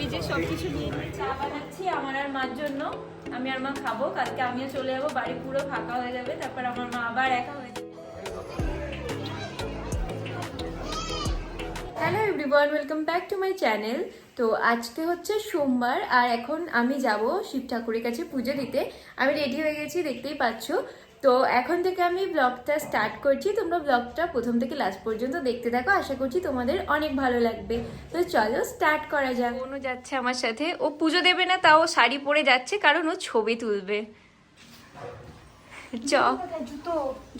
এই যে সব নিয়ে চা বানাচ্ছি আমার আর মার জন্য। আমি আর মা খাব, কালকে আমিও চলে যাব, বাড়ি পুরো ফাঁকা হয়ে যাবে, তারপর আমার মা আবার একা হয়ে যাবে। Hello everyone welcome back to my channel তো আজকে হচ্ছে সোমবার, আর এখন আমি যাব শিব ঠাকুরের কাছে পুজো দিতে। আমি রেডি হয়ে গেছি, দেখতেই পাচ্ছ। তো এখন থেকে আমি ব্লগটা স্টার্ট করছি। তোমরা ব্লগটা প্রথম থেকে লাস্ট পর্যন্ত দেখতে থাকো। আশা করছি তোমাদের অনেক ভালো লাগবে। তো চলো স্টার্ট করা যাক। অনু যাচ্ছে আমার সাথে। ও পুজো দেবে না, তাও শাড়ি পরে যাচ্ছে, কারণ ও ছবি তুলবে।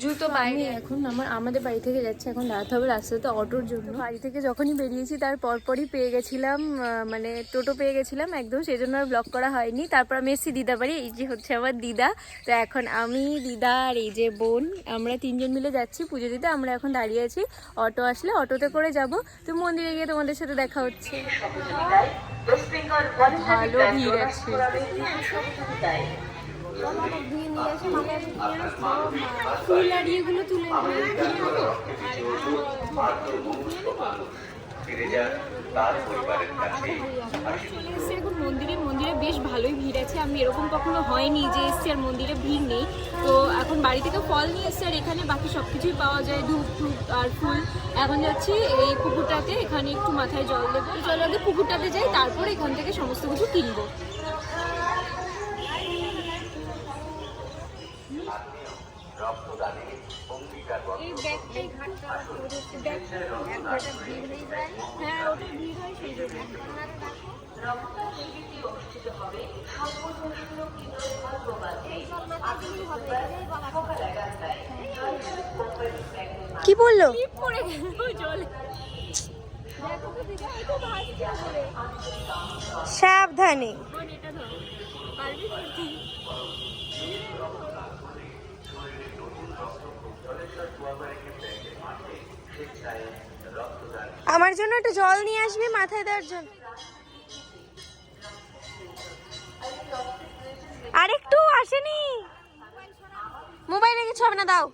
জুতো। বাইরে। এখন আমার আমাদের বাড়ি থেকে যাচ্ছে এখন দাঁড়াতে হবে রাস্তাতে অটোর জন্য। বাড়ি থেকে যখনই বেরিয়েছি তার পরপরই পেয়ে গেছিলাম মানে টোটো পেয়ে গেছিলাম একদম সেই জন্য আর ব্লক করা হয়নি। তারপর আমি এসেছি দিদা বাড়ি এই যে হচ্ছে আমার দিদা। তো এখন আমি দিদা আর এই যে বোন আমরা তিনজন মিলে যাচ্ছি পুজো দিতে আমরা এখন দাঁড়িয়ে আছি অটো আসলে অটোতে করে যাব। তো মন্দিরে গিয়ে তোমাদের সাথে দেখা হচ্ছে। ভালো ভিড় আছে। ফুল তুলে চলে মন্দিরে। মন্দিরে বেশ ভালোই ভিড় আছে। আমি এরকম কখনো হয়নি যে এসছি আর মন্দিরে ভিড় নেই। তো এখন বাড়ি থেকে ফল নিয়ে এসছি আর এখানে বাকি সব কিছুই পাওয়া যায়, ধূপ টুপ আর ফুল। এখন যাচ্ছি এই পুকুরটাতে। এখানে একটু মাথায় জল দেবো। চলো আগে পুকুরটাতে যাই, তারপর এখান থেকে সমস্ত কিছু কিনবো। এই ব্যাগটাই ঘাটটা হ্যাঁ ওটা ভিড় হয় সেই জন্য কি বলল? পড়ে গেল জলে। সাবধানে বোন এটা ধরো পারবি করতে আমার জন্য একটু জল নিয়ে আসবি মাথায় দেওয়ার জন্য। আরেকটু আসেনি। মোবাইল রেখেছো হবে না দাও।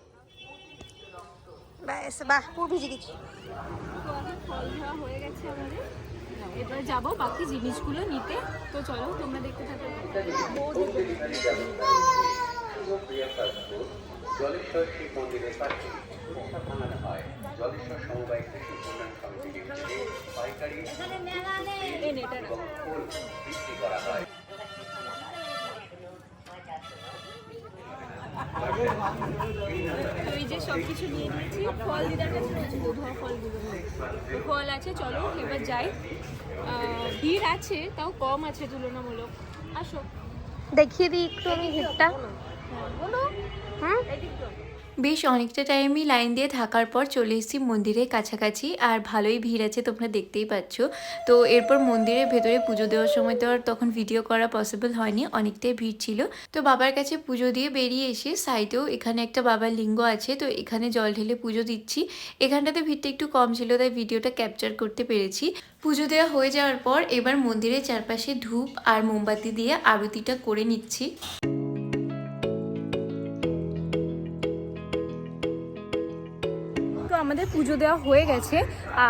ব্যাস বাহ পুরো ভিজে গেছি। হয়ে গেছে আমাদের এবার যাব বাকি জিনিসগুলো নিতে। তো চলো তোমরা দেখতে থাকো। জলেশ্বর শিব মন্দিরের পাশে ভাঙানো হয়। জলেশ্বর সমবায় কৃষি উন্নয়ন সমিতি লিমিটেডে পাইকারি এবং ফুল বিক্রি করা হয়। এই যে সব কিছু নিয়ে নিয়েছি ফল দিদার কাছে রয়েছে বধুয়া ফলগুলো ফল আছে চলো এবার যাই। ভিড় আছে তাও কম আছে তুলনামূলক। আসো। দেখিয়ে দিই একটু আমি ভিড়টা। হ্যাঁ বলো। বেশ, অনেকটা টাইমই লাইন দিয়ে থাকার পর চলে এসেছি মন্দিরের কাছাকাছি। আর ভালোই ভিড় আছে তোমরা দেখতেই পাচ্ছ। তো এরপর মন্দিরের ভেতরে পুজো দেওয়ার সময় তো আর তখন ভিডিও করা পসিবল হয়নি, অনেকটাই ভিড় ছিল। তো বাবার কাছে পুজো দিয়ে বেরিয়ে এসে সাইডেও এখানে একটা বাবার লিঙ্গ আছে, তো এখানে জল ঢেলে পুজো দিচ্ছি। এখানটাতে ভিড়টা একটু কম ছিল, তাই ভিডিওটা ক্যাপচার করতে পেরেছি। পুজো দেওয়া হয়ে যাওয়ার পর এবার মন্দিরের চারপাশে ধূপ আর মোমবাতি দিয়ে আরতিটা করে নিচ্ছি। আমাদের পুজো দেওয়া হয়ে গেছে।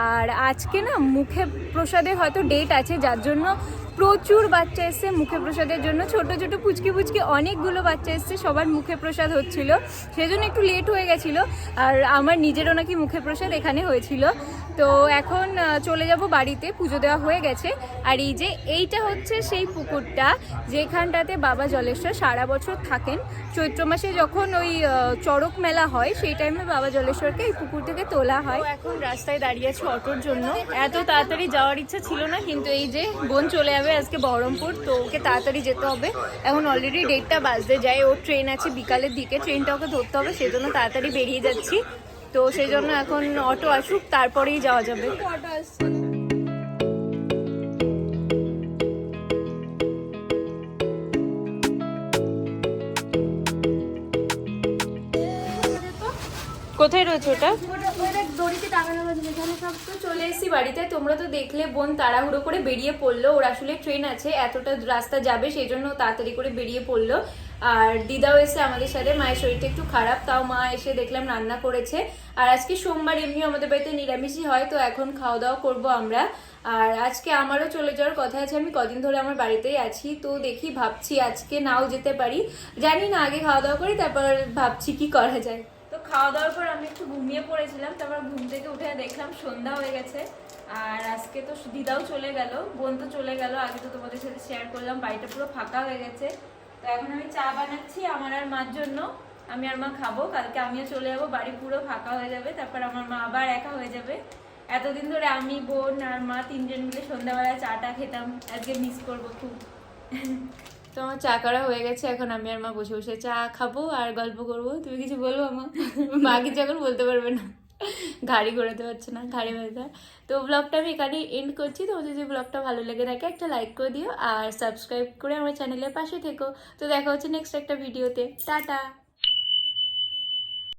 আর আজকে না মুখে প্রসাদের হয়তো ডেট আছে, যার জন্য প্রচুর বাচ্চা এসছে মুখে প্রসাদের জন্য। ছোট ছোট, পুচকি পুচকি অনেকগুলো বাচ্চা এসছে, সবার মুখে প্রসাদ হচ্ছিল। সেজন্য একটু লেট হয়ে গেছিল, আর আমার নিজেরও নাকি মুখে প্রসাদ এখানে হয়েছিল। তো এখন চলে যাব বাড়িতে, পুজো দেওয়া হয়ে গেছে। আর এই যে এইটা হচ্ছে সেই পুকুরটা, যেখানটাতে বাবা জলেশ্বর সারা বছর থাকেন। চৈত্র মাসে যখন ওই চড়ক মেলা হয়, সেই টাইমে বাবা জলেশ্বরকে এই পুকুর থেকে তোলা হয়। এখন রাস্তায় দাঁড়িয়ে আছে অটোর জন্য। এত তাড়াতাড়ি যাওয়ার ইচ্ছা ছিল না, কিন্তু এই যে বোন চলে যাবে আজকে বহরমপুর, তো ওকে তাড়াতাড়ি যেতে হবে। এখন অলরেডি ডেটটা বাজতে যায়, ওর ট্রেন আছে বিকালের দিকে ট্রেনটা ওকে ধরতে হবে, সেজন্য তাড়াতাড়ি বেরিয়ে যাচ্ছি। তো সেই জন্য এখন অটো আসুক, তারপরেই যাওয়া যাবে। কোথায় রয়েছে ওটা? সব তো চলে এসেছি বাড়িতে। তোমরা তো দেখলে বোন তাড়াহুড়ো করে বেরিয়ে পড়ল। ওর আসলে ট্রেন আছে, এতটা রাস্তা যাবে, সেই জন্য তাড়াতাড়ি করে বেরিয়ে পড়ল। আর দিদাও এসে আমাদের সাথে, মায়ের শরীরটা একটু খারাপ, তাও মা এসে দেখলাম রান্না করেছে। আর আজকে সোমবার এমনি আমাদের বাড়িতে নিরামিষই হয়, তো এখন খাওয়া দাওয়া করব আমরা। আর আজকে আমারও চলে যাওয়ার কথা আছে, আমি কদিন ধরে আমার বাড়িতেই আছি, তো দেখি ভাবছি আজকে নাও যেতে পারি। জানি না, আগে খাওয়া দাওয়া করি, তারপর ভাবছি কি করা যায়। খাওয়া দাওয়ার পর আমি একটু ঘুমিয়ে পড়েছিলাম, তারপর ঘুম থেকে উঠে দেখলাম সন্ধ্যা হয়ে গেছে। আর আজকে তো দিদাও চলে গেল, বোন তো চলে গেল, আগে তো তোমাদের সাথে শেয়ার করলাম, বাড়িটা পুরো ফাঁকা হয়ে গেছে। তো এখন আমি চা বানাচ্ছি আমার আর মার জন্য, আমি আর মা খাব, কালকে আমিও চলে যাব, বাড়ি পুরো ফাঁকা হয়ে যাবে, তারপর আমার মা আবার একা হয়ে যাবে। এতদিন ধরে আমি, বোন আর মা তিনজন মিলে সন্ধ্যাবেলা চাটা খেতাম, আজকে মিস করব খুব। তো আমার চা করা হয়ে গেছে, এখন আমি আর মা বসে বসে চা খাব আর গল্প করব। তুমি কিছু বলব আমার মা কিছু এখন বলতে পারবে না। গাড়ি ঘোরাতে পারছে না গাড়ি ব্যথা। তো ব্লগটা আমি এখানেই এন্ড করছি। তো যদি ব্লগটা ভালো লেগে থাকে, একটা লাইক করে দিও আর সাবস্ক্রাইব করে আমার চ্যানেলের পাশে থেকো। তো দেখা হচ্ছে নেক্সট একটা ভিডিওতে টাটা!